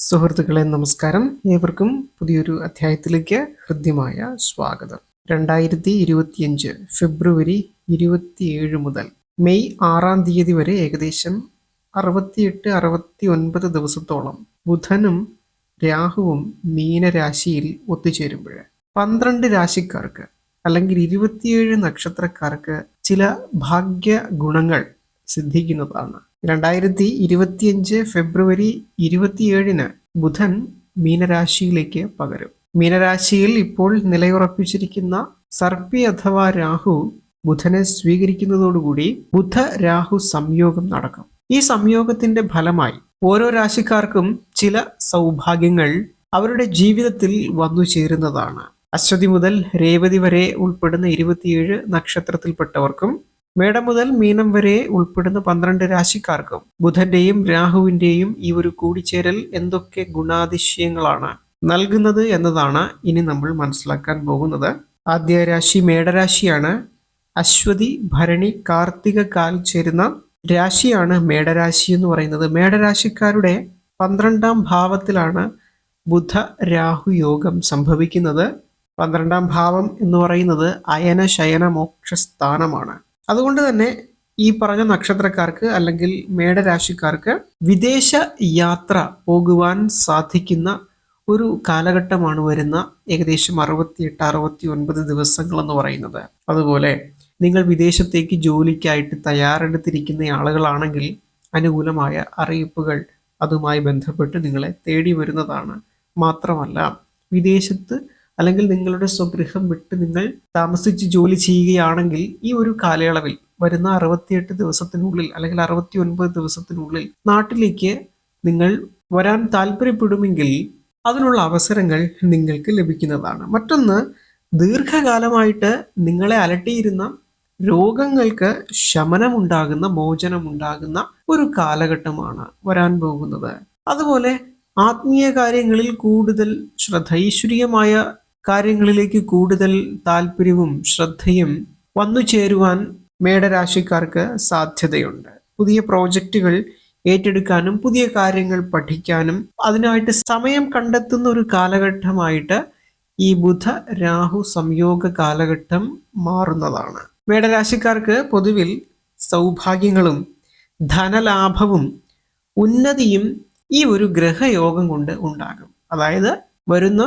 സുഹൃത്തുക്കളെ നമസ്കാരം. ഏവർക്കും പുതിയൊരു അധ്യായത്തിലേക്ക് ഹൃദ്യമായ സ്വാഗതം. രണ്ടായിരത്തി ഇരുപത്തിയഞ്ച് ഫെബ്രുവരി ഇരുപത്തിയേഴ് മുതൽ മെയ് ആറാം തീയതി വരെ ഏകദേശം അറുപത്തിയെട്ട് അറുപത്തി ഒൻപത് ദിവസത്തോളം ബുധനും രാഹുവും മീനരാശിയിൽ ഒത്തുചേരുമ്പോൾ പന്ത്രണ്ട് രാശിക്കാർക്ക് അല്ലെങ്കിൽ ഇരുപത്തിയേഴ് നക്ഷത്രക്കാർക്ക് ചില ഭാഗ്യ ഗുണങ്ങൾ സിദ്ധിക്കുന്നതാണ്. രണ്ടായിരത്തി ഇരുപത്തിയഞ്ച് ഫെബ്രുവരി ഇരുപത്തിയേഴിന് ബുധൻ മീനരാശിയിലേക്ക് പകരും. മീനരാശിയിൽ ഇപ്പോൾ നിലയുറപ്പിച്ചിരിക്കുന്ന സർപ്പി അഥവാ രാഹു ബുധനെ സ്വീകരിക്കുന്നതോടുകൂടി ബുധ രാഹു സംയോഗം നടക്കും. ഈ സംയോഗത്തിന്റെ ഫലമായി ഓരോ രാശിക്കാർക്കും ചില സൗഭാഗ്യങ്ങൾ അവരുടെ ജീവിതത്തിൽ വന്നു ചേരുന്നതാണ്. അശ്വതി മുതൽ രേവതി വരെ ഉൾപ്പെടുന്ന ഇരുപത്തിയേഴ് നക്ഷത്രത്തിൽപ്പെട്ടവർക്കും മേടം മുതൽ മീനം വരെ ഉൾപ്പെടുന്ന പന്ത്രണ്ട് രാശിക്കാർക്കും ബുധന്റെയും രാഹുവിന്റെയും ഈ ഒരു കൂടിച്ചേരൽ എന്തൊക്കെ ഗുണാതിശയങ്ങളാണ് നൽകുന്നത് എന്നതാണ് ഇനി നമ്മൾ മനസ്സിലാക്കാൻ പോകുന്നത്. ആദ്യ രാശി മേടരാശിയാണ്. അശ്വതി ഭരണി കാർത്തിക കാൽ ചേരുന്ന രാശിയാണ് മേടരാശി എന്ന് പറയുന്നത്. മേടരാശിക്കാരുടെ പന്ത്രണ്ടാം ഭാവത്തിലാണ് ബുധ രാഹു യോഗം സംഭവിക്കുന്നത്. പന്ത്രണ്ടാം ഭാവം എന്ന് പറയുന്നത് അയന ശയന മോക്ഷ സ്ഥാനമാണ് അതുകൊണ്ട് തന്നെ ഈ പറഞ്ഞ നക്ഷത്രക്കാർക്ക് അല്ലെങ്കിൽ മേടരാശിക്കാർക്ക് വിദേശ യാത്ര പോകുവാൻ സാധിക്കുന്ന ഒരു കാലഘട്ടമാണ് വരുന്ന ഏകദേശം അറുപത്തിയെട്ട് അറുപത്തി ഒൻപത് ദിവസങ്ങൾ എന്ന് പറയുന്നത്. അതുപോലെ നിങ്ങൾ വിദേശത്തേക്ക് ജോലിക്കായിട്ട് തയ്യാറെടുത്തിരിക്കുന്ന ആളുകളാണെങ്കിൽ അനുകൂലമായ അറിയിപ്പുകൾ അതുമായി ബന്ധപ്പെട്ട് നിങ്ങളെ തേടി വരുന്നതാണ്. മാത്രമല്ല വിദേശത്ത് അല്ലെങ്കിൽ നിങ്ങളുടെ സ്വഗൃഹം വിട്ട് നിങ്ങൾ താമസിച്ച് ജോലി ചെയ്യുകയാണെങ്കിൽ ഈ ഒരു കാലയളവിൽ വരുന്ന അറുപത്തിയെട്ട് ദിവസത്തിനുള്ളിൽ അല്ലെങ്കിൽ അറുപത്തി ഒൻപത് ദിവസത്തിനുള്ളിൽ നാട്ടിലേക്ക് നിങ്ങൾ വരാൻ താല്പര്യപ്പെടുമെങ്കിൽ അതിനുള്ള അവസരങ്ങൾ നിങ്ങൾക്ക് ലഭിക്കുന്നതാണ്. മറ്റൊന്ന് ദീർഘകാലമായിട്ട് നിങ്ങളെ അലട്ടിയിരുന്ന രോഗങ്ങൾക്ക് ശമനമുണ്ടാകുന്ന മോചനമുണ്ടാകുന്ന ഒരു കാലഘട്ടമാണ് വരാൻ പോകുന്നത്. അതുപോലെ ആത്മീയ കാര്യങ്ങളിൽ കൂടുതൽ ശ്രദ്ധ ഈശ്വരീയമായ കാര്യങ്ങളിലേക്ക് കൂടുതൽ താല്പര്യവും ശ്രദ്ധയും വന്നു ചേരുവാൻ മേടരാശിക്കാർക്ക് സാധ്യതയുണ്ട്. പുതിയ പ്രോജക്റ്റുകൾ ഏറ്റെടുക്കാനും പുതിയ കാര്യങ്ങൾ പഠിക്കാനും അതിനായിട്ട് സമയം കണ്ടെത്തുന്ന ഒരു കാലഘട്ടമായിട്ട് ഈ ബുധ രാഹു സംയോഗ കാലഘട്ടം മാറുന്നതാണ്. മേടരാശിക്കാർക്ക് പൊതുവിൽ സൗഭാഗ്യങ്ങളും ധനലാഭവും ഉന്നതിയും ഈ ഒരു ഗ്രഹയോഗം കൊണ്ട് ഉണ്ടാകും. അതായത് വരുന്ന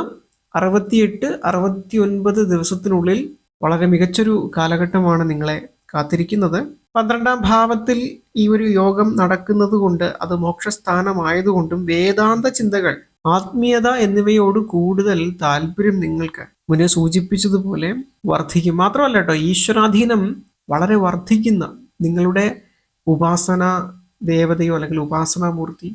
അറുപത്തിയെട്ട് അറുപത്തി ഒൻപത് ദിവസത്തിനുള്ളിൽ വളരെ മികച്ചൊരു കാലഘട്ടമാണ് നിങ്ങളെ കാത്തിരിക്കുന്നത്. പന്ത്രണ്ടാം ഭാവത്തിൽ ഈ ഒരു യോഗം നടക്കുന്നത് കൊണ്ട് അത് മോക്ഷസ്ഥാനമായതുകൊണ്ടും വേദാന്ത ചിന്തകൾ ആത്മീയത എന്നിവയോട് കൂടുതൽ താല്പര്യം നിങ്ങൾക്ക് മുന്നേ സൂചിപ്പിച്ചതുപോലെ വർദ്ധിക്കും. മാത്രമല്ല കേട്ടോ ഈശ്വരാധീനം വളരെ വർദ്ധിക്കുന്ന നിങ്ങളുടെ ഉപാസന ദേവതയോ അല്ലെങ്കിൽ ഉപാസനാമൂർത്തി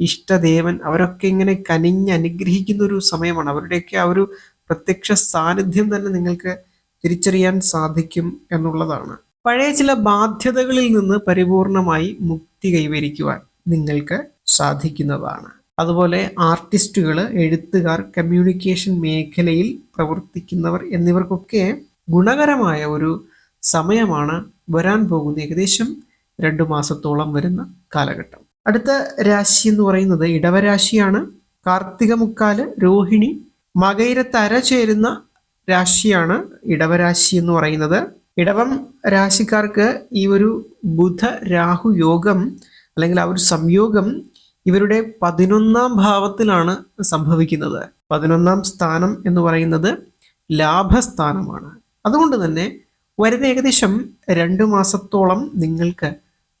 ഇഷ്ടദേവൻ അവരൊക്കെ ഇങ്ങനെ കനിഞ്ഞ് അനുഗ്രഹിക്കുന്ന ഒരു സമയമാണ്. അവരുടെയൊക്കെ ആ ഒരു പ്രത്യക്ഷ സാന്നിധ്യം തന്നെ നിങ്ങൾക്ക് തിരിച്ചറിയാൻ സാധിക്കും എന്നുള്ളതാണ്. പഴയ ചില ബാധ്യതകളിൽ നിന്ന് പരിപൂർണമായി മുക്തി കൈവരിക്കുവാൻ നിങ്ങൾക്ക് സാധിക്കുന്നതാണ്. അതുപോലെ ആർട്ടിസ്റ്റുകൾ എഴുത്തുകാർ കമ്മ്യൂണിക്കേഷൻ മേഖലയിൽ പ്രവർത്തിക്കുന്നവർ എന്നിവർക്കൊക്കെ ഗുണകരമായ ഒരു സമയമാണ് വരാൻ പോകുന്ന ഏകദേശം രണ്ടു മാസത്തോളം വരുന്ന കാലഘട്ടം. അടുത്ത രാശി എന്ന് പറയുന്നത് ഇടവരാശിയാണ്. കാർത്തിക മുക്കാൽ രോഹിണി മകയിരത്തര ചേരുന്ന രാശിയാണ് ഇടവരാശി എന്ന് പറയുന്നത്. ഇടവം രാശിക്കാർക്ക് ഈ ഒരു ബുധ രാഹു യോഗം അല്ലെങ്കിൽ ആ ഒരു സംയോഗം ഇവരുടെ പതിനൊന്നാം ഭാവത്തിലാണ് സംഭവിക്കുന്നത്. പതിനൊന്നാം സ്ഥാനം എന്ന് പറയുന്നത് ലാഭസ്ഥാനമാണ്. അതുകൊണ്ട് തന്നെ വരുന്ന ഏകദേശം രണ്ട് മാസത്തോളം നിങ്ങൾക്ക്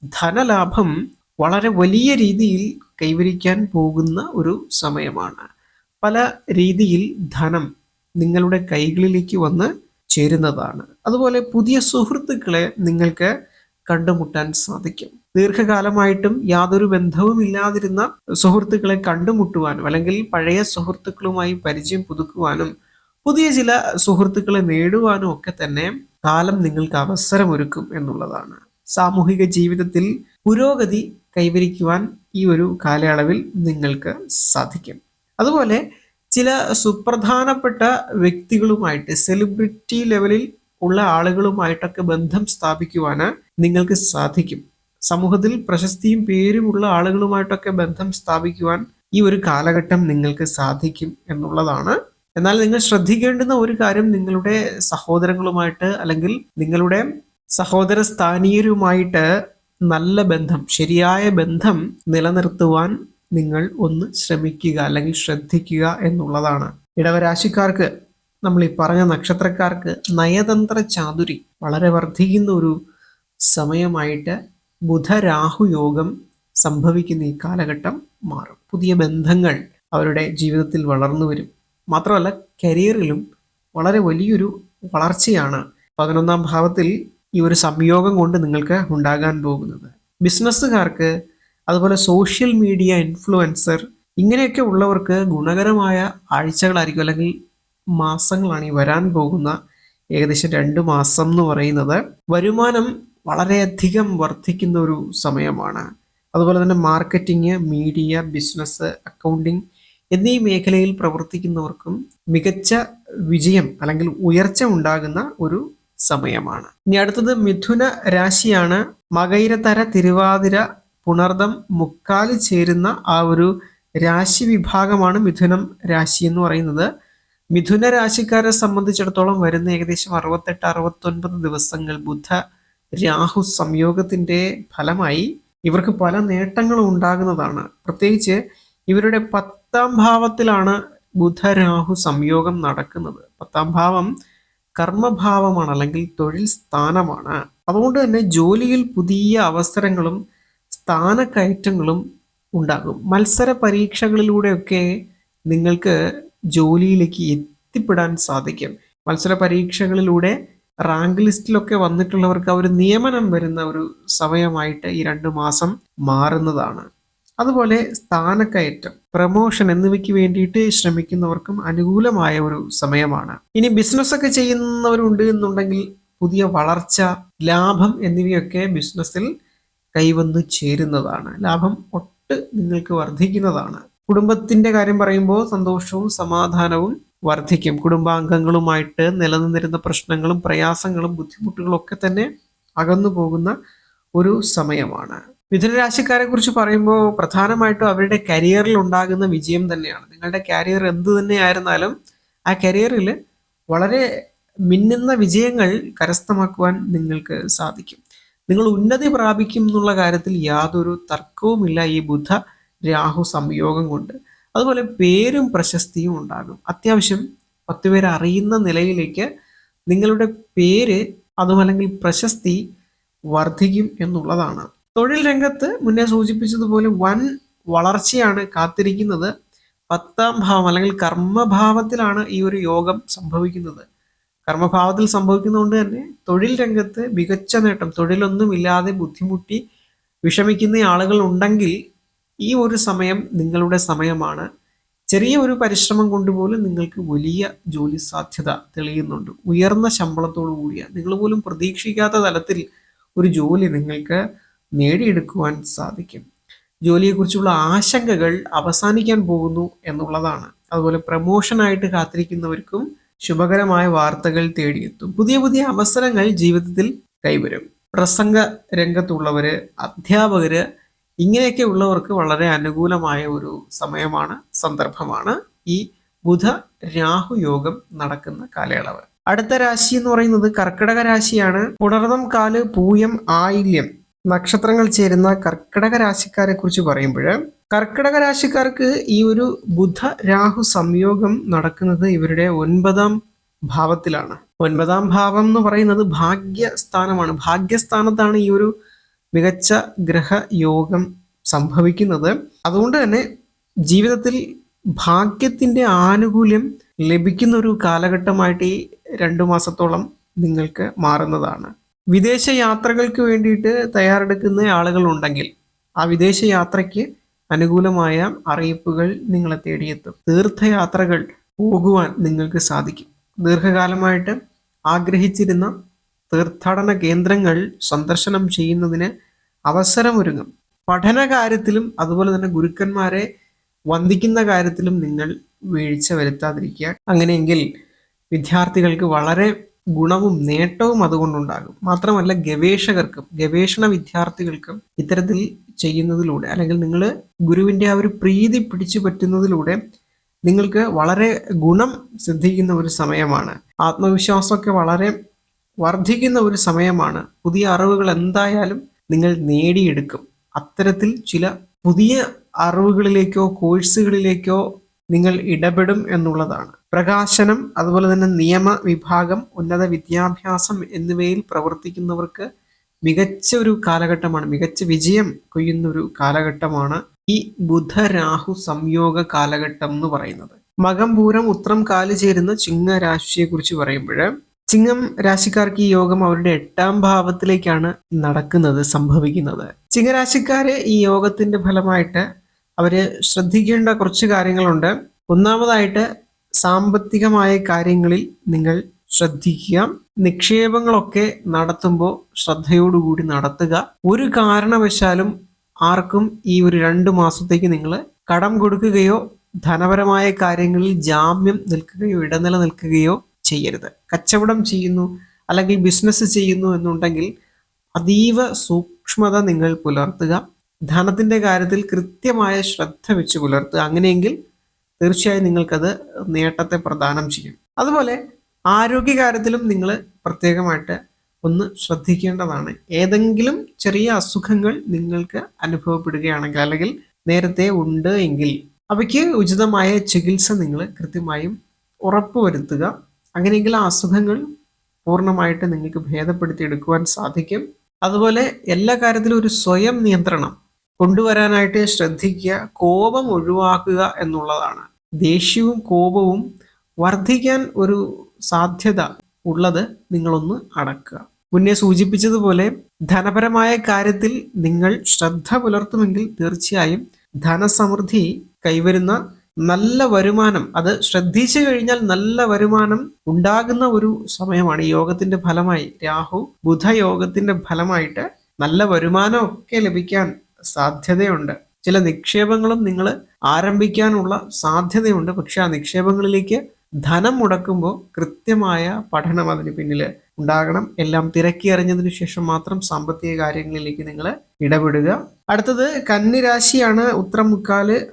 ധനലാഭം വളരെ വലിയ രീതിയിൽ കൈവരിക്കാൻ പോകുന്ന ഒരു സമയമാണ്. പല രീതിയിൽ ധനം നിങ്ങളുടെ കൈകളിലേക്ക് വന്ന് ചേരുന്നതാണ്. അതുപോലെ പുതിയ സുഹൃത്തുക്കളെ നിങ്ങൾക്ക് കണ്ടുമുട്ടാൻ സാധിക്കും. ദീർഘകാലമായിട്ടും യാതൊരു ബന്ധവും ഇല്ലാതിരുന്ന സുഹൃത്തുക്കളെ കണ്ടുമുട്ടുവാനും അല്ലെങ്കിൽ പഴയ സുഹൃത്തുക്കളുമായി പരിചയം പുതുക്കുവാനും പുതിയ ചില സുഹൃത്തുക്കളെ നേടുവാനും ഒക്കെ തന്നെ കാലം നിങ്ങൾക്ക് അവസരമൊരുക്കും എന്നുള്ളതാണ്. സാമൂഹിക ജീവിതത്തിൽ പുരോഗതി കൈവരിക്കുവാൻ ഈ ഒരു കാലയളവിൽ നിങ്ങൾക്ക് സാധിക്കും. അതുപോലെ ചില സുപ്രധാനപ്പെട്ട വ്യക്തികളുമായിട്ട് സെലിബ്രിറ്റി ലെവലിൽ ഉള്ള ആളുകളുമായിട്ടൊക്കെ ബന്ധം സ്ഥാപിക്കുവാൻ നിങ്ങൾക്ക് സാധിക്കും. സമൂഹത്തിൽ പ്രശസ്തിയും പേരുമുള്ള ആളുകളുമായിട്ടൊക്കെ ബന്ധം സ്ഥാപിക്കുവാൻ ഈ ഒരു കാലഘട്ടം നിങ്ങൾക്ക് സാധിക്കും എന്നുള്ളതാണ്. എന്നാൽ നിങ്ങൾ ശ്രദ്ധിക്കേണ്ടുന്ന ഒരു കാര്യം നിങ്ങളുടെ സഹോദരങ്ങളുമായിട്ട് അല്ലെങ്കിൽ നിങ്ങളുടെ സഹോദര സ്ഥാനീയരുമായിട്ട് നല്ല ബന്ധം ശരിയായ ബന്ധം നിലനിർത്തുവാൻ നിങ്ങൾ ഒന്ന് ശ്രമിക്കുക അല്ലെങ്കിൽ ശ്രദ്ധിക്കുക എന്നുള്ളതാണ്. ഇടവരാശിക്കാർക്ക് നമ്മൾ ഈ പറഞ്ഞ നക്ഷത്രക്കാർക്ക് നയതന്ത്ര ചാതുരി വളരെ വർദ്ധിക്കുന്ന ഒരു സമയമായിട്ട് ബുധരാഹു യോഗം സംഭവിക്കുന്ന ഈ കാലഘട്ടം മാറും. പുതിയ ബന്ധങ്ങൾ അവരുടെ ജീവിതത്തിൽ വളർന്നു വരും. മാത്രമല്ല കരിയറിലും വളരെ വലിയൊരു വളർച്ചയാണ്. പതിനൊന്നാം ഭാവത്തിൽ ഈ ഒരു സംയോഗം കൊണ്ട് നിങ്ങൾക്ക് ഉണ്ടാകാൻ പോകുന്നത്. ബിസിനസ്സുകാർക്ക് അതുപോലെ സോഷ്യൽ മീഡിയ ഇൻഫ്ലുവൻസർ ഇങ്ങനെയൊക്കെ ഉള്ളവർക്ക് ഗുണകരമായ ആഴ്ചകളായിരിക്കും അല്ലെങ്കിൽ മാസങ്ങളാണ് ഈ വരാൻ പോകുന്ന ഏകദേശം രണ്ട് മാസം എന്ന് പറയുന്നത്. വരുമാനം വളരെയധികം വർദ്ധിക്കുന്ന ഒരു സമയമാണ്. അതുപോലെ തന്നെ മാർക്കറ്റിംഗ് മീഡിയ ബിസിനസ് അക്കൗണ്ടിങ് എന്നീ മേഖലയിൽ പ്രവർത്തിക്കുന്നവർക്കും മികച്ച വിജയം അല്ലെങ്കിൽ ഉയർച്ച ഉണ്ടാകുന്ന ഒരു സമയമാണ്. ഇനി അടുത്തത് മിഥുന രാശിയാണ്. മകൈരതര തിരുവാതിര പുണർദം മുക്കാൽ ചേരുന്ന ആ ഒരു രാശി വിഭാഗമാണ് മിഥുനം രാശി എന്ന് പറയുന്നത്. മിഥുന രാശിക്കാരെ സംബന്ധിച്ചിടത്തോളം വരുന്ന ഏകദേശം അറുപത്തെട്ട് അറുപത്തൊൻപത് ദിവസങ്ങൾ ബുദ്ധ രാഹു സംയോഗത്തിന്റെ ഫലമായി ഇവർക്ക് പല നേട്ടങ്ങളും ഉണ്ടാകുന്നതാണ്. പ്രത്യേകിച്ച് ഇവരുടെ പത്താം ഭാവത്തിലാണ് ബുധരാഹു സംയോഗം നടക്കുന്നത്. പത്താം ഭാവം കർമ്മഭാവമാണ് അല്ലെങ്കിൽ തൊഴിൽ സ്ഥാനമാണ്. അതുകൊണ്ട് തന്നെ ജോലിയിൽ പുതിയ അവസരങ്ങളും സ്ഥാനക്കയറ്റങ്ങളും ഉണ്ടാകും. മത്സര പരീക്ഷകളിലൂടെയൊക്കെ നിങ്ങൾക്ക് ജോലിയിലേക്ക് എത്തിപ്പെടാൻ സാധിക്കും. മത്സര പരീക്ഷകളിലൂടെ റാങ്ക് ലിസ്റ്റിലൊക്കെ വന്നിട്ടുള്ളവർക്ക് ഒരു നിയമനം വരുന്ന ഒരു സമയമായിട്ട് ഈ രണ്ട് മാസം മാറുന്നതാണ്. അതുപോലെ സ്ഥാനക്കയറ്റം പ്രമോഷൻ എന്നിവയ്ക്ക് വേണ്ടിയിട്ട് ശ്രമിക്കുന്നവർക്കും അനുകൂലമായ ഒരു സമയമാണ്. ഇനി ബിസിനസ് ഒക്കെ ചെയ്യുന്നവരുണ്ട് എന്നുണ്ടെങ്കിൽ പുതിയ വളർച്ച ലാഭം എന്നിവയൊക്കെ ബിസിനസ്സിൽ കൈവന്നു ചേരുന്നതാണ്. ലാഭം ഒട്ട് നിങ്ങൾക്ക് വർദ്ധിക്കുന്നതാണ്. കുടുംബത്തിന്റെ കാര്യം പറയുമ്പോൾ സന്തോഷവും സമാധാനവും വർദ്ധിക്കും. കുടുംബാംഗങ്ങളുമായിട്ട് നിലനിന്നിരുന്ന പ്രശ്നങ്ങളും പ്രയാസങ്ങളും ബുദ്ധിമുട്ടുകളും ഒക്കെ തന്നെ അകന്നു പോകുന്ന ഒരു സമയമാണ്. മിഥുനരാശിക്കാരെ കുറിച്ച് പറയുമ്പോൾ പ്രധാനമായിട്ടും അവരുടെ കരിയറിൽ ഉണ്ടാകുന്ന വിജയം തന്നെയാണ്. നിങ്ങളുടെ കരിയർ എന്ത് തന്നെയായിരുന്നാലും ആ കരിയറിൽ വളരെ മിന്നുന്ന വിജയങ്ങൾ കരസ്ഥമാക്കുവാൻ നിങ്ങൾക്ക് സാധിക്കും. നിങ്ങൾ ഉന്നതി പ്രാപിക്കും എന്നുള്ള കാര്യത്തിൽ യാതൊരു തർക്കവുമില്ല ഈ ബുദ്ധ രാഹു സംയോഗം കൊണ്ട്. അതുപോലെ പേരും പ്രശസ്തിയും ഉണ്ടാകും. അത്യാവശ്യം പത്ത് പേര് അറിയുന്ന നിലയിലേക്ക് നിങ്ങളുടെ പേര് അതുമല്ലെങ്കിൽ പ്രശസ്തി വർദ്ധിക്കും എന്നുള്ളതാണ്. തൊഴിൽ രംഗത്ത് മുന്നേ സൂചിപ്പിച്ചതുപോലെ വൻ വളർച്ചയാണ് കാത്തിരിക്കുന്നത്. പത്താം ഭാവം അല്ലെങ്കിൽ കർമ്മഭാവത്തിലാണ് ഈ ഒരു യോഗം സംഭവിക്കുന്നത്. കർമ്മഭാവത്തിൽ സംഭവിക്കുന്നതുകൊണ്ട് തന്നെ തൊഴിൽ രംഗത്ത് മികച്ച നേട്ടം തൊഴിലൊന്നുമില്ലാതെ ബുദ്ധിമുട്ടി വിഷമിക്കുന്ന ആളുകൾ ഉണ്ടെങ്കിൽ ഈ ഒരു സമയം നിങ്ങളുടെ സമയമാണ്. ചെറിയ ഒരു പരിശ്രമം കൊണ്ടുപോലും നിങ്ങൾക്ക് വലിയ ജോലി സാധ്യത തെളിയുന്നുണ്ട്. ഉയർന്ന ശമ്പളത്തോടു കൂടിയ നിങ്ങൾ പോലും പ്രതീക്ഷിക്കാത്ത തലത്തിൽ ഒരു ജോലി നിങ്ങൾക്ക് നേടിയെടുക്കുവാൻ സാധിക്കും. ജോലിയെക്കുറിച്ചുള്ള ആശങ്കകൾ അവസാനിക്കാൻ പോകുന്നു എന്നുള്ളതാണ്. അതുപോലെ പ്രമോഷനായിട്ട് കാത്തിരിക്കുന്നവർക്കും ശുഭകരമായ വാർത്തകൾ തേടിയെത്തും. പുതിയ പുതിയ അവസരങ്ങൾ ജീവിതത്തിൽ കൈവരും. പ്രസംഗ രംഗത്തുള്ളവര് അധ്യാപകര് ഇങ്ങനെയൊക്കെ ഉള്ളവർക്ക് വളരെ അനുകൂലമായ ഒരു സമയമാണ് സന്ദർഭമാണ് ഈ ബുധ രാഹു യോഗം നടക്കുന്ന കാലയളവ്. അടുത്ത രാശി എന്ന് പറയുന്നത് കർക്കിടക രാശിയാണ്. പുണർതം കാൽ പൂയം ആയില്യം. നക്ഷത്രങ്ങൾ ചേരുന്ന കർക്കിടക രാശിക്കാരെ കുറിച്ച് പറയുമ്പോൾ കർക്കിടക രാശിക്കാർക്ക് ഈ ഒരു ബുധ രാഹു സംയോഗം നടക്കുന്നത് ഇവരുടെ ഒൻപതാം ഭാവത്തിലാണ്. ഒൻപതാം ഭാവം എന്ന് പറയുന്നത് ഭാഗ്യസ്ഥാനമാണ്. ഭാഗ്യസ്ഥാനത്താണ് ഈ ഒരു മികച്ച ഗ്രഹയോഗം സംഭവിക്കുന്നത്. അതുകൊണ്ട് തന്നെ ജീവിതത്തിൽ ഭാഗ്യത്തിന്റെ ആനുകൂല്യം ലഭിക്കുന്ന ഒരു കാലഘട്ടമായിട്ട് ഈ രണ്ടു മാസത്തോളം നിങ്ങൾക്ക് മാറുന്നതാണ്. വിദേശ യാത്രകൾക്ക് വേണ്ടിയിട്ട് തയ്യാറെടുക്കുന്ന ആളുകൾ ഉണ്ടെങ്കിൽ ആ വിദേശ യാത്രയ്ക്ക് അനുകൂലമായ അറിയിപ്പുകൾ നിങ്ങളെ തേടിയെത്തും. തീർത്ഥയാത്രകൾ പോകുവാൻ നിങ്ങൾക്ക് സാധിക്കും. ദീർഘകാലമായിട്ട് ആഗ്രഹിച്ചിരുന്ന തീർത്ഥാടന കേന്ദ്രങ്ങൾ സന്ദർശനം ചെയ്യുന്നതിന് അവസരമൊരുങ്ങും. പഠന കാര്യത്തിലും അതുപോലെ തന്നെ ഗുരുക്കന്മാരെ വന്ദിക്കുന്ന കാര്യത്തിലും നിങ്ങൾ വീഴ്ച വരുത്താതിരിക്കുക. അങ്ങനെയെങ്കിൽ വിദ്യാർത്ഥികൾക്ക് വളരെ ഗുണവും നേട്ടവും അതുകൊണ്ടുണ്ടാകും. മാത്രമല്ല ഗവേഷകർക്കും ഗവേഷണ വിദ്യാർത്ഥികൾക്കും ഇത്തരത്തിൽ ചെയ്യുന്നതിലൂടെ അല്ലെങ്കിൽ നിങ്ങൾ ഗുരുവിന്റെ ആ ഒരു പ്രീതി പിടിച്ചു പറ്റുന്നതിലൂടെ നിങ്ങൾക്ക് വളരെ ഗുണം സിദ്ധിക്കുന്ന ഒരു സമയമാണ്. ആത്മവിശ്വാസമൊക്കെ വളരെ വർദ്ധിക്കുന്ന ഒരു സമയമാണ്. പുതിയ അറിവുകൾ എന്തായാലും നിങ്ങൾ നേടിയെടുക്കും. അത്തരത്തിൽ ചില പുതിയ അറിവുകളിലേക്കോ കോഴ്സുകളിലേക്കോ നിങ്ങൾ ഇടപെടും എന്നുള്ളതാണ്. പ്രകാശനം അതുപോലെ തന്നെ നിയമ വിഭാഗം ഉന്നത വിദ്യാഭ്യാസം എന്നിവയിൽ പ്രവർത്തിക്കുന്നവർക്ക് മികച്ച ഒരു കാലഘട്ടമാണ് മികച്ച വിജയം കൊയ്യുന്ന ഒരു കാലഘട്ടമാണ് ഈ ബുധരാഹു സംയോഗ കാലഘട്ടം എന്ന് പറയുന്നത്. മകം പൂരം ഉത്രം കാൽ ചേരുന്ന ചിങ്ങ രാശിയെ കുറിച്ച് പറയുമ്പോൾ ചിങ്ങം രാശിക്കാർക്ക് ഈ യോഗം അവരുടെ എട്ടാം ഭാവത്തിലേക്കാണ് നടക്കുന്നത് സംഭവിക്കുന്നത്. ചിങ്ങരാശിക്കാരെ ഈ യോഗത്തിന്റെ ഫലമായിട്ട് അവർ ശ്രദ്ധിക്കേണ്ട കുറച്ച് കാര്യങ്ങളുണ്ട്. ഒന്നാമതായിട്ട് സാമ്പത്തികമായ കാര്യങ്ങളിൽ നിങ്ങൾ ശ്രദ്ധിക്കുക. നിക്ഷേപങ്ങളൊക്കെ നടത്തുമ്പോൾ ശ്രദ്ധയോടുകൂടി നടത്തുക. ഒരു കാരണവശാലും ആർക്കും ഈ ഒരു രണ്ട് മാസത്തേക്ക് നിങ്ങൾ കടം കൊടുക്കുകയോ ധനപരമായ കാര്യങ്ങളിൽ ജാമ്യം നിൽക്കുകയോ ഇടനില നിൽക്കുകയോ ചെയ്യരുത്. കച്ചവടം ചെയ്യുന്നു അല്ലെങ്കിൽ ബിസിനസ് ചെയ്യുന്നു എന്നുണ്ടെങ്കിൽ അതീവ സൂക്ഷ്മത നിങ്ങൾ പുലർത്തുക. ധനത്തിന്റെ കാര്യത്തിൽ കൃത്യമായ ശ്രദ്ധ വെച്ച് പുലർത്തുക. അങ്ങനെയെങ്കിൽ തീർച്ചയായും നിങ്ങൾക്കത് നേട്ടത്തെ പ്രദാനം ചെയ്യും. അതുപോലെ ആരോഗ്യകാര്യത്തിലും നിങ്ങൾ പ്രത്യേകമായിട്ട് ഒന്ന് ശ്രദ്ധിക്കേണ്ടതാണ്. ഏതെങ്കിലും ചെറിയ അസുഖങ്ങൾ നിങ്ങൾക്ക് അനുഭവപ്പെടുകയാണെങ്കിൽ അല്ലെങ്കിൽ നേരത്തെ ഉണ്ട് എങ്കിൽ അവയ്ക്ക് ഉചിതമായ ചികിത്സ നിങ്ങൾ കൃത്യമായും ഉറപ്പുവരുത്തുക. അങ്ങനെയെങ്കിൽ ആ അസുഖങ്ങൾ പൂർണമായിട്ട് നിങ്ങൾക്ക് ഭേദപ്പെടുത്തി എടുക്കുവാൻ സാധിക്കും. അതുപോലെ എല്ലാ കാര്യത്തിലും ഒരു സ്വയം നിയന്ത്രണം. കൊണ്ടുവരാനായിട്ട് ശ്രദ്ധിക്കുക കോപം ഒഴിവാക്കുക എന്നുള്ളതാണ്. ദേഷ്യവും കോപവും വർദ്ധിക്കാൻ ഒരു സാധ്യത ഉള്ളത് നിങ്ങളൊന്ന് അടക്കുക. മുന്നേ സൂചിപ്പിച്ചതുപോലെ ധനപരമായ കാര്യത്തിൽ നിങ്ങൾ ശ്രദ്ധ പുലർത്തുമെങ്കിൽ തീർച്ചയായും ധനസമൃദ്ധി കൈവരുന്ന നല്ല വരുമാനം അത് ശ്രദ്ധിച്ചു കഴിഞ്ഞാൽ നല്ല വരുമാനം ഉണ്ടാകുന്ന ഒരു സമയമാണ് ഈ യോഗത്തിന്റെ ഫലമായി. രാഹു ബുധ യോഗത്തിന്റെ ഫലമായിട്ട് നല്ല വരുമാനമൊക്കെ ലഭിക്കാൻ സാധ്യതയുണ്ട്. ചില നിക്ഷേപങ്ങളും നിങ്ങൾ ആരംഭിക്കാനുള്ള സാധ്യതയുണ്ട്. പക്ഷെ ആ നിക്ഷേപങ്ങളിലേക്ക് ധനം മുടക്കുമ്പോൾ കൃത്യമായ പഠനം അതിന് പിന്നിൽ ഉണ്ടാകണം. എല്ലാം തിരക്കി അറിഞ്ഞതിന് ശേഷം മാത്രം സാമ്പത്തിക കാര്യങ്ങളിലേക്ക് നിങ്ങൾ ഇടപെടുക. അടുത്തത് കന്നിരാശിയാണ്. ഉത്തരം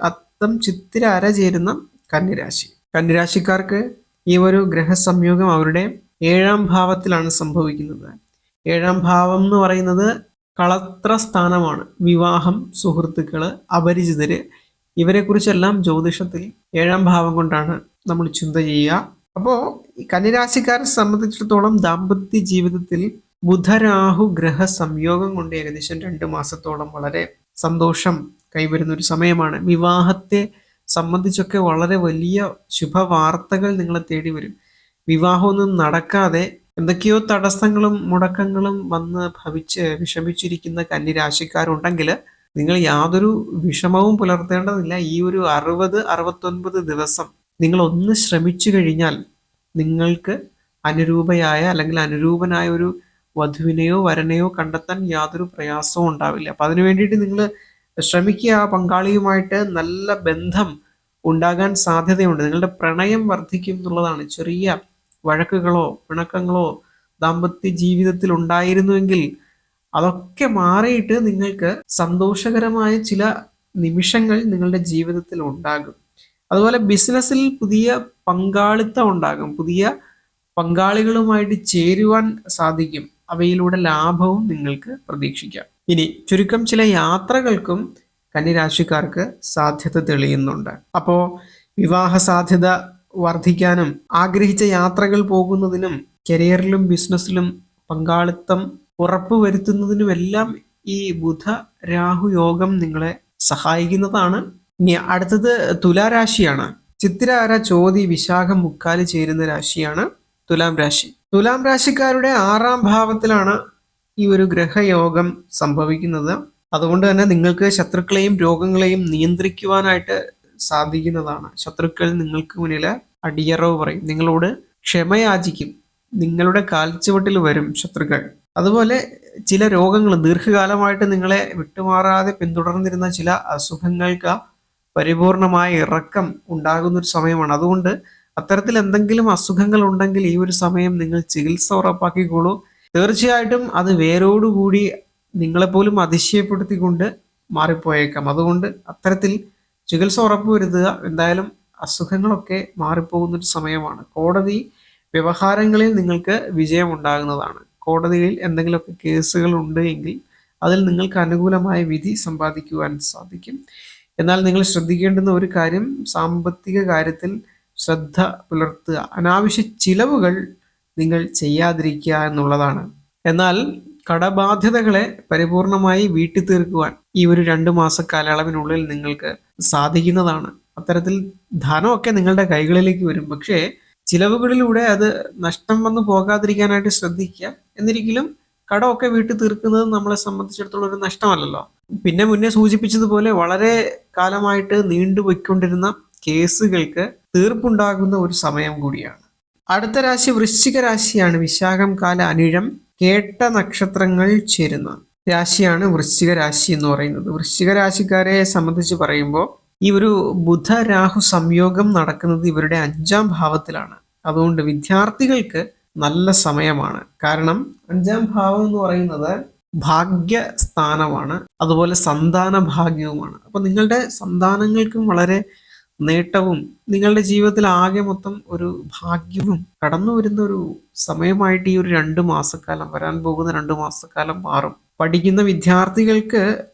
അത്തം ചിത്തിര അര ചേരുന്ന കന്നിരാശി. കന്നിരാശിക്കാർക്ക് ഈ ഒരു ഗ്രഹസംയോഗം അവരുടെ ഏഴാം ഭാവത്തിലാണ് സംഭവിക്കുന്നത്. ഏഴാം ഭാവം എന്ന് പറയുന്നത് കളത്ര സ്ഥാനമാണ് വിവാഹം സുഹൃത്തുക്കൾ അപരിചിതർ ഇവരെക്കുറിച്ചെല്ലാം ജ്യോതിഷത്തിൽ ഏഴാം ഭാവം കൊണ്ടാണ് നമ്മൾ ചിന്ത ചെയ്യുക. അപ്പോൾ ഈ കന്നിരാശിക്കാരെ സംബന്ധിച്ചിടത്തോളം ദാമ്പത്യ ജീവിതത്തിൽ ബുധരാഹു ഗ്രഹ സംയോഗം കൊണ്ട് ഏകദേശം രണ്ട് മാസത്തോളം വളരെ സന്തോഷം കൈവരുന്ന ഒരു സമയമാണ്. വിവാഹത്തെ സംബന്ധിച്ചൊക്കെ വളരെ വലിയ ശുഭവാർത്തകൾ നിങ്ങളെ തേടി വരും വിവാഹമൊന്നും നടക്കാതെ എന്തൊക്കെയോ തടസ്സങ്ങളും മുടക്കങ്ങളും വന്ന് ഭവിച്ച് വിഷമിച്ചിരിക്കുന്ന കന്നിരാശിക്കാരുണ്ടെങ്കിൽ നിങ്ങൾ യാതൊരു വിഷമവും പുലർത്തേണ്ടതില്ല. ഈ ഒരു അറുപത് അറുപത്തൊൻപത് ദിവസം നിങ്ങൾ ഒന്ന് ശ്രമിച്ചു കഴിഞ്ഞാൽ നിങ്ങൾക്ക് അനുരൂപയായ അല്ലെങ്കിൽ അനുരൂപനായ ഒരു വധുവിനെയോ വരനെയോ കണ്ടെത്താൻ യാതൊരു പ്രയാസവും ഉണ്ടാവില്ല. അപ്പൊ അതിനു വേണ്ടിയിട്ട് നിങ്ങൾ ശ്രമിക്കുക. ആ പങ്കാളിയുമായിട്ട് നല്ല ബന്ധം ഉണ്ടാകാൻ സാധ്യതയുണ്ട്. നിങ്ങളുടെ പ്രണയം വർദ്ധിക്കും എന്നുള്ളതാണ് ചെറിയ വഴക്കുകളോ പിണക്കങ്ങളോ ദാമ്പത്യ ജീവിതത്തിൽ ഉണ്ടായിരുന്നുവെങ്കിൽ അതൊക്കെ മാറിയിട്ട് നിങ്ങൾക്ക് സന്തോഷകരമായ ചില നിമിഷങ്ങൾ നിങ്ങളുടെ ജീവിതത്തിൽ ഉണ്ടാകും. അതുപോലെ ബിസിനസ്സിൽ പുതിയ പങ്കാളിത്തം ഉണ്ടാകും. പുതിയ പങ്കാളികളുമായിട്ട് ചേരുവാൻ സാധിക്കും. അവയിലൂടെ ലാഭവും നിങ്ങൾക്ക് പ്രതീക്ഷിക്കാം. ഇനി ചുരുക്കം ചില യാത്രകൾക്കും കന്നിരാശിക്കാർക്ക് സാധ്യത തെളിയുന്നുണ്ട്. അപ്പോൾ വിവാഹ സാധ്യത വർദ്ധിക്കാനും ആഗ്രഹിച്ച യാത്രകൾ പോകുന്നതിനും കരിയറിലും ബിസിനസ്സിലും പങ്കാളിത്തം ഉറപ്പുവരുത്തുന്നതിനുമെല്ലാം ഈ ബുധ രാഹു യോഗം നിങ്ങളെ സഹായിക്കുന്നതാണ്. ഇനി അടുത്തത് തുലാരാശിയാണ് ചിത്തിരാര ചോതി വിശാഖം മുക്കാൽ ചേരുന്ന രാശിയാണ് തുലാം രാശി. തുലാം രാശിക്കാരുടെ ആറാം ഭാവത്തിലാണ് ഈ ഒരു ഗ്രഹയോഗം സംഭവിക്കുന്നത്. അതുകൊണ്ട് തന്നെ നിങ്ങൾക്ക് ശത്രുക്കളെയും രോഗങ്ങളെയും നിയന്ത്രിക്കുവാനായിട്ട് സാധിക്കുന്നതാണ്. ശത്രുക്കൾ നിങ്ങൾക്ക് മുന്നിൽ അടിയറവ് പറയും. നിങ്ങളോട് ക്ഷമയാചിക്കും. നിങ്ങളുടെ കാൽച്ചുവട്ടിൽ വരും ശത്രുക്കൾ. അതുപോലെ ചില രോഗങ്ങൾ ദീർഘകാലമായിട്ട് നിങ്ങളെ വിട്ടുമാറാതെ പിന്തുടർന്നിരുന്ന ചില അസുഖങ്ങൾക്ക് പരിപൂർണമായ ഇറക്കം ഉണ്ടാകുന്ന ഒരു സമയമാണ്. അതുകൊണ്ട് അത്തരത്തിൽ എന്തെങ്കിലും അസുഖങ്ങൾ ഉണ്ടെങ്കിൽ ഈ ഒരു സമയം നിങ്ങൾ ചികിത്സ ഉറപ്പാക്കിക്കോളൂ. തീർച്ചയായിട്ടും അത് വേരോടുകൂടി നിങ്ങളെപ്പോലും അതിശയപ്പെടുത്തിക്കൊണ്ട് മാറിപ്പോയേക്കാം. അതുകൊണ്ട് അത്തരത്തിൽ ചികിത്സ ഉറപ്പുവരുത്തുക എന്തായാലും അസുഖങ്ങളൊക്കെ മാറിപ്പോകുന്ന ഒരു സമയമാണ്. കോടതി വ്യവഹാരങ്ങളിൽ നിങ്ങൾക്ക് വിജയം ഉണ്ടാകുന്നതാണ് കോടതിയിൽ എന്തെങ്കിലുമൊക്കെ കേസുകൾ ഉണ്ട് എങ്കിൽ അതിൽ നിങ്ങൾക്ക് അനുകൂലമായ വിധി സമ്പാദിക്കുവാൻ സാധിക്കും. എന്നാൽ നിങ്ങൾ ശ്രദ്ധിക്കേണ്ടുന്ന ഒരു കാര്യം സാമ്പത്തിക കാര്യത്തിൽ ശ്രദ്ധ പുലർത്തുക. അനാവശ്യ ചിലവുകൾ നിങ്ങൾ ചെയ്യാതിരിക്കുക എന്നുള്ളതാണ്. എന്നാൽ കടബാധ്യതകളെ പരിപൂർണമായി വീട്ടിത്തീർക്കുവാൻ ഈ ഒരു രണ്ട് മാസ കാലയളവിനുള്ളിൽ നിങ്ങൾക്ക് സാധിക്കുന്നതാണ്. അത്തരത്തിൽ ധനമൊക്കെ നിങ്ങളുടെ കൈകളിലേക്ക് വരും. പക്ഷേ ചിലവുകളിലൂടെ അത് നഷ്ടം വന്നു പോകാതിരിക്കാനായിട്ട് ശ്രദ്ധിക്കുക. എന്നിരിക്കലും കടമൊക്കെ വീട്ടിൽ തീർക്കുന്നത് നമ്മളെ സംബന്ധിച്ചിടത്തോളം ഒരു നഷ്ടമല്ലല്ലോ. പിന്നെ മുന്നേ സൂചിപ്പിച്ചതുപോലെ വളരെ കാലമായിട്ട് നീണ്ടുപോയിക്കൊണ്ടിരുന്ന കേസുകൾക്ക് തീർപ്പുണ്ടാകുന്ന ഒരു സമയം കൂടിയാണ്. അടുത്ത രാശി വൃശ്ചിക രാശിയാണ് വിശാഖം കാല അനിഴം. കേട്ട നക്ഷത്രങ്ങൾ ചേരുന്ന രാശിയാണ് വൃശ്ചിക രാശി എന്ന് പറയുന്നത്. വൃശ്ചിക രാശിക്കാരെ സംബന്ധിച്ച് പറയുമ്പോൾ ഈ ഒരു ബുധ രാഹു സംയോഗം നടക്കുന്നത് ഇവരുടെ അഞ്ചാം ഭാവത്തിലാണ്. അതുകൊണ്ട് വിദ്യാർത്ഥികൾക്ക് നല്ല സമയമാണ്. കാരണം അഞ്ചാം ഭാവം എന്ന് പറയുന്നത് ഭാഗ്യ സ്ഥാനമാണ് അതുപോലെ സന്താന ഭാഗ്യവുമാണ്. അപ്പൊ നിങ്ങളുടെ സന്താനങ്ങൾക്കും വളരെ നേട്ടവും നിങ്ങളുടെ ജീവിതത്തിൽ ആകെ മൊത്തം ഒരു ഭാഗ്യവും കടന്നു വരുന്ന ഒരു സമയമായിട്ട് ഈ ഒരു രണ്ട് മാസക്കാലം വരാൻ പോകുന്ന രണ്ട് മാസക്കാലം മാറും. പഠിക്കുന്ന വിദ്യാർത്ഥികൾക്ക്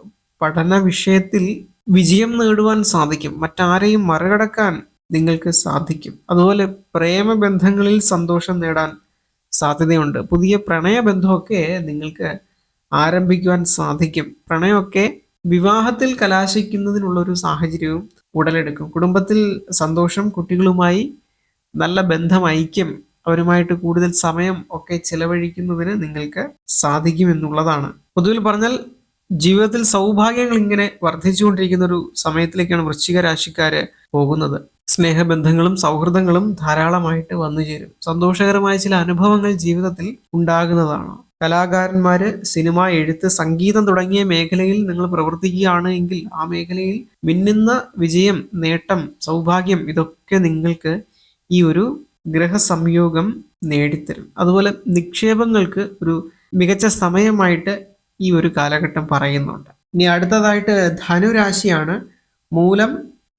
പഠന വിഷയത്തിൽ വിജയം നേടുവാൻ സാധിക്കും. മറ്റാരെയും മറികടക്കാൻ നിങ്ങൾക്ക് സാധിക്കും. അതുപോലെ പ്രേമബന്ധങ്ങളിൽ സന്തോഷം നേടാൻ സാധ്യതയുണ്ട്. പുതിയ പ്രണയബന്ധമൊക്കെ നിങ്ങൾക്ക് ആരംഭിക്കുവാൻ സാധിക്കും. പ്രണയമൊക്കെ വിവാഹത്തിൽ കലാശിക്കുന്നതിനുള്ള ഒരു സാഹചര്യവും ഉടലെടുക്കും. കുടുംബത്തിൽ സന്തോഷം കുട്ടികളുമായി നല്ല ബന്ധം ഐക്യം അവരുമായിട്ട് കൂടുതൽ സമയം ഒക്കെ ചെലവഴിക്കുന്നതിന് നിങ്ങൾക്ക് സാധിക്കും എന്നുള്ളതാണ് പൊതുവിൽ പറഞ്ഞാൽ ജീവിതത്തിൽ സൗഭാഗ്യങ്ങൾ ഇങ്ങനെ വർദ്ധിച്ചുകൊണ്ടിരിക്കുന്ന ഒരു സമയത്തിലേക്കാണ് വൃശ്ചിക രാശിക്കാര് പോകുന്നത്. സ്നേഹബന്ധങ്ങളും സൗഹൃദങ്ങളും ധാരാളമായിട്ട് വന്നു ചേരും. സന്തോഷകരമായ ചില അനുഭവങ്ങൾ ജീവിതത്തിൽ ഉണ്ടാകുന്നതാണ്. കലാകാരന്മാര് സിനിമ എഴുത്ത് സംഗീതം തുടങ്ങിയ മേഖലയിൽ നിങ്ങൾ പ്രവർത്തിക്കുകയാണ് എങ്കിൽ ആ മേഖലയിൽ മിന്നുന്ന വിജയം നേട്ടം സൗഭാഗ്യം ഇതൊക്കെ നിങ്ങൾക്ക് ഈ ഒരു ഗ്രഹസംയോഗം നേടിത്തരും. അതുപോലെ നിക്ഷേപങ്ങൾക്ക് ഒരു മികച്ച സമയമായിട്ട് ഈ ഒരു കാലഘട്ടം പറയുന്നുണ്ട്. ഇനി അടുത്തതായിട്ട് ധനുരാശിയാണ്. മൂലം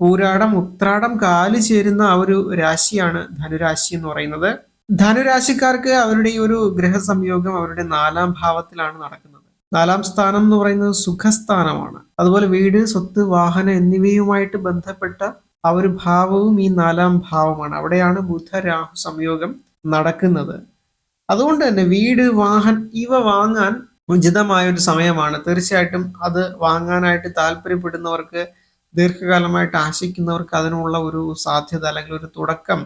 പൂരാടം ഉത്രാടം കാൽ ചേരുന്ന ആ ഒരു രാശിയാണ് ധനുരാശി എന്ന് പറയുന്നത്. ധനുരാശിക്കാർക്ക് അവരുടെ ഈ ഒരു ഗ്രഹസംയോഗം അവരുടെ നാലാം ഭാവത്തിലാണ് നടക്കുന്നത്. നാലാം സ്ഥാനം എന്ന് പറയുന്നത് സുഖസ്ഥാനമാണ്. അതുപോലെ വീട് സ്വത്ത് വാഹനം എന്നിവയുമായിട്ട് ബന്ധപ്പെട്ട ആ ഒരു ഭാവവും ഈ നാലാം ഭാവമാണ്. അവിടെയാണ് ബുധ രാഹു സംയോഗം നടക്കുന്നത്. അതുകൊണ്ട് തന്നെ വീട് വാഹനം ഇവ വാങ്ങാൻ ഉചിതമായ ഒരു സമയമാണ്. തീർച്ചയായിട്ടും അത് വാങ്ങാനായിട്ട് താല്പര്യപ്പെടുന്നവർക്ക് ദീർഘകാലമായിട്ട് ആശിക്കുന്നവർക്ക് അതിനുള്ള ഒരു സാധ്യത അല്ലെങ്കിൽ ഒരു തുടക്കം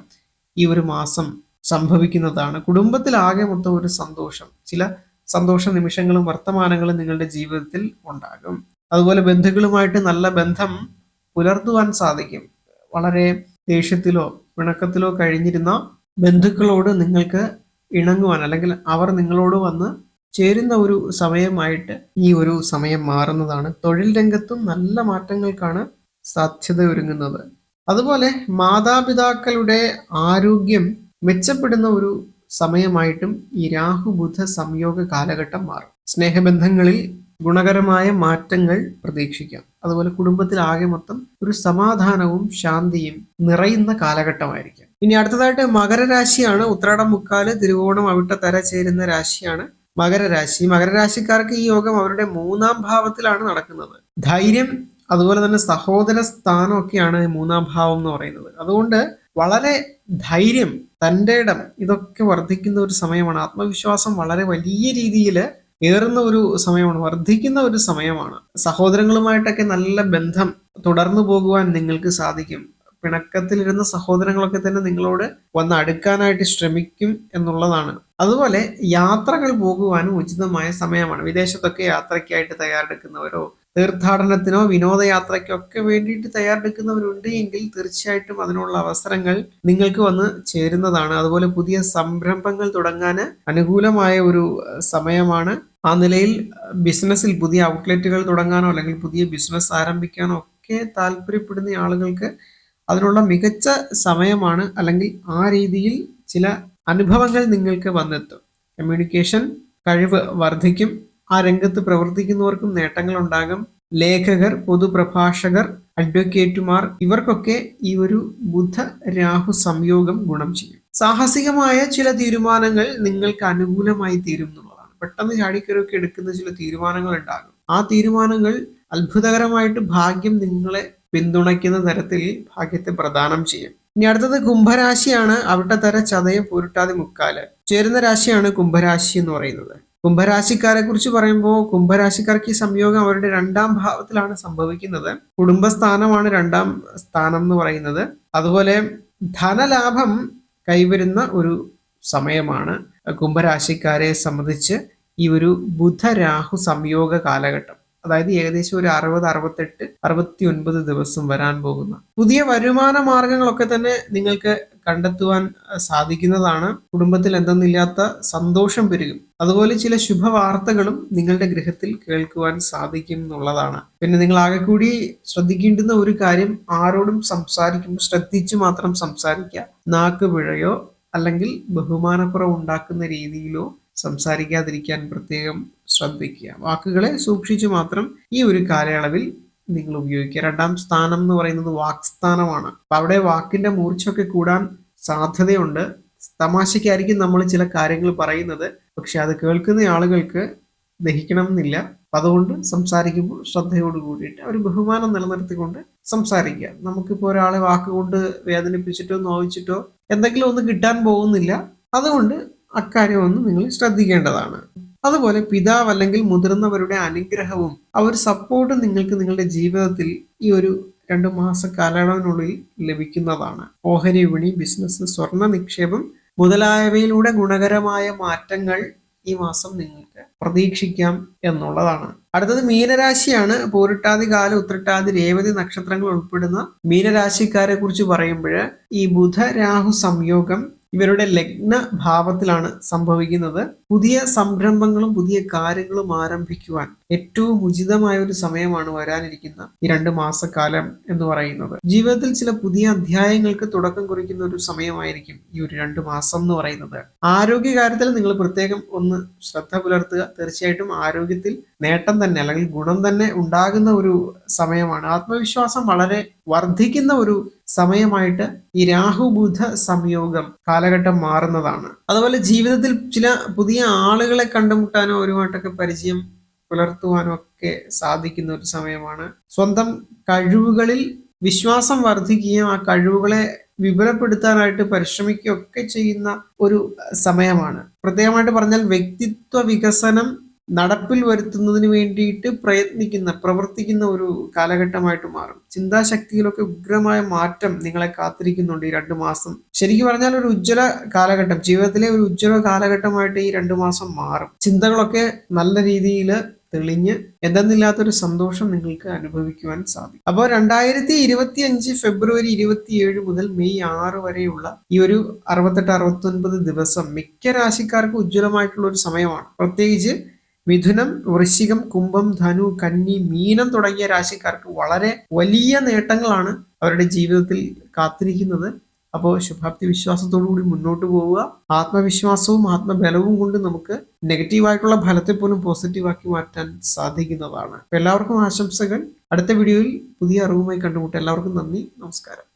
ഈ ഒരു മാസം സംഭവിക്കുന്നതാണ്. കുടുംബത്തിൽ ആകെ മൊത്തം ഒരു സന്തോഷം. ചില സന്തോഷ നിമിഷങ്ങളും വർത്തമാനങ്ങളും നിങ്ങളുടെ ജീവിതത്തിൽ ഉണ്ടാകും. അതുപോലെ ബന്ധുക്കളുമായിട്ട് നല്ല ബന്ധം പുലർത്തുവാൻ സാധിക്കും. വളരെ ദേഷ്യത്തിലോ പിണക്കത്തിലോ കഴിഞ്ഞിരുന്ന ബന്ധുക്കളോട് നിങ്ങൾക്ക് ഇണങ്ങുവാൻ അല്ലെങ്കിൽ അവർ നിങ്ങളോട് വന്ന് ചേരുന്ന ഒരു സമയമായിട്ട് ഈ ഒരു സമയം മാറുന്നതാണ്. തൊഴിൽ രംഗത്തും നല്ല മാറ്റങ്ങൾക്കാണ് സാധ്യത ഒരുങ്ങുന്നത്. അതുപോലെ മാതാപിതാക്കളുടെ ആരോഗ്യം മെച്ചപ്പെടുന്ന ഒരു സമയമായിട്ടും ഈ രാഹു ബുധ സംയോഗ കാലഘട്ടം മാറും. സ്നേഹബന്ധങ്ങളിൽ ഗുണകരമായ മാറ്റങ്ങൾ പ്രതീക്ഷിക്കാം. അതുപോലെ കുടുംബത്തിൽ ആകെ മൊത്തം ഒരു സമാധാനവും ശാന്തിയും നിറയുന്ന കാലഘട്ടമായിരിക്കാം. ഇനി അടുത്തതായിട്ട് മകരരാശിയാണ്. ഉത്രാടം മുക്കാൽ തിരുവോണം അവിട്ട തര ചേരുന്ന രാശിയാണ്. മകരരാശി. മകരരാശിക്കാർക്ക് ഈ യോഗം അവരുടെ മൂന്നാം ഭാവത്തിലാണ് നടക്കുന്നത്. ധൈര്യം അതുപോലെ തന്നെ സഹോദര സ്ഥാനമൊക്കെയാണ് മൂന്നാം ഭാവം എന്ന് പറയുന്നത്. അതുകൊണ്ട് വളരെ ധൈര്യം തന്റെ ഇടം ഇതൊക്കെ വർദ്ധിക്കുന്ന ഒരു സമയമാണ്. ആത്മവിശ്വാസം വളരെ വലിയ രീതിയിൽ ഏറുന്ന ഒരു സമയമാണ് വർദ്ധിക്കുന്ന ഒരു സമയമാണ്. സഹോദരങ്ങളുമായിട്ടൊക്കെ നല്ല ബന്ധം തുടർന്നു പോകുവാൻ നിങ്ങൾക്ക് സാധിക്കും. പിണക്കത്തിലിരുന്ന സഹോദരങ്ങളൊക്കെ തന്നെ നിങ്ങളോട് വന്ന് അടുക്കാനായിട്ട് ശ്രമിക്കും എന്നുള്ളതാണ്. അതുപോലെ യാത്രകൾ പോകുവാനും ഉചിതമായ സമയമാണ്. വിദേശത്തൊക്കെ യാത്രയ്ക്കായിട്ട് തയ്യാറെടുക്കുന്നവരോ തീർത്ഥാടനത്തിനോ വിനോദയാത്രയ്ക്കോ ഒക്കെ വേണ്ടിയിട്ട് തയ്യാറെടുക്കുന്നവരുണ്ട് എങ്കിൽ തീർച്ചയായിട്ടും അതിനുള്ള അവസരങ്ങൾ നിങ്ങൾക്ക് വന്ന് ചേരുന്നതാണ്. അതുപോലെ പുതിയ സംരംഭങ്ങൾ തുടങ്ങാൻ അനുകൂലമായ ഒരു സമയമാണ്. ആ നിലയിൽ ബിസിനസ്സിൽ പുതിയ ഔട്ട്ലെറ്റുകൾ തുടങ്ങാനോ അല്ലെങ്കിൽ പുതിയ ബിസിനസ് ആരംഭിക്കാനോ ഒക്കെ താല്പര്യപ്പെടുന്ന ആളുകൾക്ക് അതിനുള്ള മികച്ച സമയമാണ് അല്ലെങ്കിൽ ആ രീതിയിൽ ചില അനുഭവങ്ങൾ നിങ്ങൾക്ക് വന്നെത്തും. കമ്മ്യൂണിക്കേഷൻ കഴിവ് വർദ്ധിക്കും. ആ രംഗത്ത് പ്രവർത്തിക്കുന്നവർക്കും നേട്ടങ്ങൾ ഉണ്ടാകും ലേഖകർ പൊതുപ്രഭാഷകർ അഡ്വക്കേറ്റുമാർ ഇവർക്കൊക്കെ ഈ ഒരു ബുധ രാഹു സംയോഗം ഗുണം ചെയ്യും. സാഹസികമായ ചില തീരുമാനങ്ങൾ നിങ്ങൾക്ക് അനുകൂലമായി തീരും എന്നുള്ളതാണ്. പെട്ടെന്ന് ചാടിക്കരൊക്കെ എടുക്കുന്ന ചില തീരുമാനങ്ങൾ ഉണ്ടാകും. ആ തീരുമാനങ്ങൾ അത്ഭുതകരമായിട്ട് ഭാഗ്യം നിങ്ങളെ പിന്തുണയ്ക്കുന്ന തരത്തിൽ ഭാഗ്യത്തെ പ്രദാനം ചെയ്യും. ഇനി അടുത്തത് കുംഭരാശിയാണ്. അവിടെ തര ചതയെ പൊരുട്ടാതെ മുക്കാൽ. ചേരുന്ന രാശിയാണ് കുംഭരാശി എന്ന് പറയുന്നത്. കുംഭരാശിക്കാരെ കുറിച്ച് പറയുമ്പോൾ കുംഭരാശിക്കാർക്ക് ഈ സംയോഗം അവരുടെ രണ്ടാം ഭാവത്തിലാണ് സംഭവിക്കുന്നത്. കുടുംബസ്ഥാനമാണ് രണ്ടാം സ്ഥാനം എന്ന് പറയുന്നത്. അതുപോലെ ധനലാഭം കൈവരുന്ന ഒരു സമയമാണ് കുംഭരാശിക്കാരെ സംബന്ധിച്ച് ഈ ഒരു ബുധരാഹു സംയോഗ കാലഘട്ടം. അതായത് ഏകദേശം ഒരു അറുപത് അറുപത്തെട്ട് അറുപത്തി ഒൻപത് ദിവസം വരാൻ പോകുന്ന. പുതിയ വരുമാന മാർഗങ്ങളൊക്കെ തന്നെ നിങ്ങൾക്ക് കണ്ടെത്തുവാൻ സാധിക്കുന്നതാണ്. കുടുംബത്തിൽ എന്തെന്നില്ലാത്ത സന്തോഷം പെരുകും. അതുപോലെ ചില ശുഭവാർത്തകളും നിങ്ങളുടെ ഗൃഹത്തിൽ കേൾക്കുവാൻ സാധിക്കും എന്നുള്ളതാണ്. പിന്നെ നിങ്ങൾ ആകെ കൂടി ശ്രദ്ധിക്കേണ്ടുന്ന ഒരു കാര്യം ആരോടും സംസാരിക്കുമ്പോൾ ശ്രദ്ധിച്ച് മാത്രം സംസാരിക്കുക. നാക്ക് പിഴയോ അല്ലെങ്കിൽ ബഹുമാനക്കുറവ് ഉണ്ടാക്കുന്ന രീതിയിലോ സംസാരിക്കാതിരിക്കാൻ പ്രത്യേകം ശ്രദ്ധിക്കുക. വാക്കുകളെ സൂക്ഷിച്ചു മാത്രം ഈ ഒരു കാലയളവിൽ നിങ്ങൾ ഉപയോഗിക്കുക. രണ്ടാം സ്ഥാനം എന്ന് പറയുന്നത് വാക്സ്ഥാനമാണ്. അപ്പൊ അവിടെ വാക്കിന്റെ മൂർച്ചയൊക്കെ കൂടാൻ സാധ്യതയുണ്ട്. തമാശയ്ക്കായിരിക്കും നമ്മൾ ചില കാര്യങ്ങൾ പറയുന്നത്. പക്ഷെ അത് കേൾക്കുന്ന ആളുകൾക്ക് ദഹിക്കണം എന്നില്ല അതുകൊണ്ട് സംസാരിക്കുമ്പോൾ ശ്രദ്ധയോട് കൂടിയിട്ട് ഒരു ബഹുമാനം നിലനിർത്തിക്കൊണ്ട് സംസാരിക്കുക. നമുക്കിപ്പോൾ ഒരാളെ വാക്കുകൊണ്ട് വേദനിപ്പിച്ചിട്ടോ നോവിച്ചിട്ടോ എന്തെങ്കിലും ഒന്ന് കിട്ടാൻ പോകുന്നില്ല. അതുകൊണ്ട് അക്കാര്യമൊന്നും നിങ്ങൾ ശ്രദ്ധിക്കേണ്ടതാണ്. അതുപോലെ പിതാവ് അല്ലെങ്കിൽ മുതിർന്നവരുടെ അനുഗ്രഹവും ആ ഒരു സപ്പോർട്ടും നിങ്ങൾക്ക് നിങ്ങളുടെ ജീവിതത്തിൽ ഈ ഒരു രണ്ട് മാസ കാലയളവിനുള്ളിൽ ലഭിക്കുന്നതാണ്. ഓഹരി വിപണി ബിസിനസ് സ്വർണ നിക്ഷേപം മുതലായവയിലൂടെ ഗുണകരമായ മാറ്റങ്ങൾ ഈ മാസം നിങ്ങൾക്ക് പ്രതീക്ഷിക്കാം എന്നുള്ളതാണ്. അടുത്തത് മീനരാശിയാണ്. പോരിട്ടാതി കാല ഉത്രട്ടാതി രേവതി നക്ഷത്രങ്ങൾ ഉൾപ്പെടുന്ന മീനരാശിക്കാരെ കുറിച്ച് പറയുമ്പോൾ ഈ ബുധ രാഹു സംയോഗം ഇവരുടെ ലഗ്ന ഭാവത്തിലാണ് സംഭവിക്കുന്നത്. പുതിയ സംരംഭങ്ങളും പുതിയ കാര്യങ്ങളും ആരംഭിക്കുവാൻ ഏറ്റവും ഉചിതമായ ഒരു സമയമാണ് വരാനിരിക്കുന്ന ഈ രണ്ട് മാസക്കാലം എന്ന് പറയുന്നത്. ജീവിതത്തിൽ ചില പുതിയ അധ്യായങ്ങൾക്ക് തുടക്കം കുറിക്കുന്ന ഒരു സമയമായിരിക്കും ഈ ഒരു രണ്ട് മാസം എന്ന് പറയുന്നത്. ആരോഗ്യകാര്യത്തിൽ നിങ്ങൾ പ്രത്യേകം ഒന്ന് ശ്രദ്ധ പുലർത്തുക. തീർച്ചയായിട്ടും ആരോഗ്യത്തിൽ നേട്ടം തന്നെ അല്ലെങ്കിൽ ഗുണം തന്നെ ഉണ്ടാകുന്ന ഒരു സമയമാണ്. ആത്മവിശ്വാസം വളരെ വർദ്ധിക്കുന്ന ഒരു സമയമായിട്ട് ഈ രാഹുബുധ സംയോഗം കാലഘട്ടം മാറുന്നതാണ്. അതുപോലെ ജീവിതത്തിൽ ചില പുതിയ ആളുകളെ കണ്ടുമുട്ടാനോ ഒരുമായിട്ടൊക്കെ പരിചയം പുലർത്തുവാനോ ഒക്കെ സാധിക്കുന്ന ഒരു സമയമാണ്. സ്വന്തം കഴിവുകളിൽ വിശ്വാസം വർദ്ധിക്കുകയും ആ കഴിവുകളെ വിപുലപ്പെടുത്താനായിട്ട് പരിശ്രമിക്കുകയൊക്കെ ചെയ്യുന്ന ഒരു സമയമാണ്. പ്രത്യേകമായിട്ട് പറഞ്ഞാൽ വ്യക്തിത്വ വികസനം നടപ്പിൽ വരുത്തുന്നതിന് വേണ്ടിയിട്ട് പ്രയത്നിക്കുന്ന പ്രവർത്തിക്കുന്ന ഒരു കാലഘട്ടമായിട്ട് മാറും. ചിന്താശക്തിയിലൊക്കെ ഉഗ്രമായ മാറ്റം നിങ്ങളെ കാത്തിരിക്കുന്നുണ്ട് ഈ രണ്ടു മാസം. ശരിക്കും പറഞ്ഞാൽ ഒരു ഉജ്ജ്വല കാലഘട്ടം ജീവിതത്തിലെ ഒരു ഉജ്ജ്വല കാലഘട്ടമായിട്ട് ഈ രണ്ടു മാസം മാറും. ചിന്തകളൊക്കെ നല്ല രീതിയിൽ തെളിഞ്ഞ് എന്തെന്നില്ലാത്തൊരു സന്തോഷം നിങ്ങൾക്ക് അനുഭവിക്കുവാൻ സാധിക്കും. അപ്പോൾ രണ്ടായിരത്തി ഇരുപത്തി അഞ്ച് ഫെബ്രുവരി ഇരുപത്തിയേഴ് മുതൽ മെയ് ആറ് വരെയുള്ള ഈ ഒരു അറുപത്തെട്ട് അറുപത്തി ഒൻപത് ദിവസം മിക്ക രാശിക്കാർക്കും ഉജ്ജ്വലമായിട്ടുള്ള ഒരു സമയമാണ്. പ്രത്യേകിച്ച് മിഥുനം വൃശ്ചികം കുംഭം ധനു കന്നി മീനം തുടങ്ങിയ രാശിക്കാർക്ക് വളരെ വലിയ നേട്ടങ്ങളാണ് അവരുടെ ജീവിതത്തിൽ കാത്തിരിക്കുന്നത്. അപ്പോൾ ശുഭാപ്തി വിശ്വാസത്തോടു കൂടി മുന്നോട്ട് പോവുക. ആത്മവിശ്വാസവും ആത്മബലവും കൊണ്ട് നമുക്ക് നെഗറ്റീവായിട്ടുള്ള ഫലത്തെ പോലും പോസിറ്റീവാക്കി മാറ്റാൻ സാധിക്കുന്നതാണ്. എല്ലാവർക്കും ആശംസകൾ. അടുത്ത വീഡിയോയിൽ പുതിയ അറിവുമായി കണ്ടുമുട്ടാം എല്ലാവർക്കും നന്ദി. നമസ്കാരം.